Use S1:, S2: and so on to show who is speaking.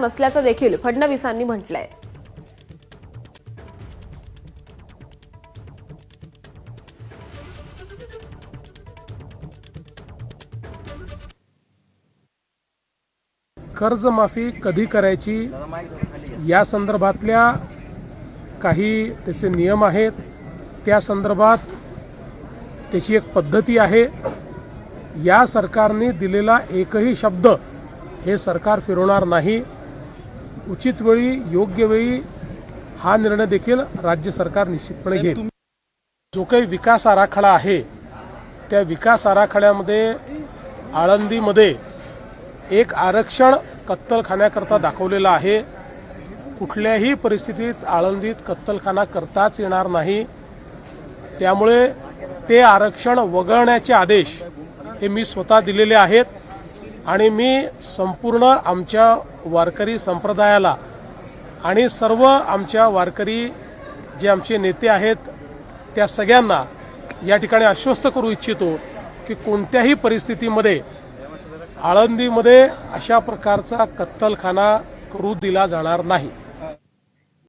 S1: नसल्याचं देखील फडणवीसांनी म्हटलंय.
S2: कर्जमाफी कधी करायची? या संदर्भातल्या काही त्याचे नियम आहेत. त्या संदर्भात त्याची एक पद्धती आहे. या सरकारने दिलेला एकही शब्द हे सरकार फिरवणार नाही. उचित वेळी योग्य वेळी हा निर्णय देखील राज्य सरकार निश्चितपणे घेईल. जो काही विकास आराखडा आहे त्या विकास आराखड्यामध्ये आळंदीमध्ये एक आरक्षण कत्तलखान्याकरता दाखवलेलं आहे. कुठल्याही परिस्थितीत आळंदीत कत्तलखाना करताच येणार नाही. त्यामुळे ते आरक्षण वगळण्याचे आदेश हे मी स्वतः दिलेले आहेत. आणि मी संपूर्ण आमच्या वारकरी संप्रदायाला आणि सर्व आमच्या वारकरी जे आमचे नेते आहेत त्या सगळ्यांना या ठिकाणी आश्वस्त करू इच्छितो की कोणत्याही परिस्थितीमध्ये आळंदीमध्ये अशा प्रकारचा कत्तलखाना करू दिला जाणार नाही.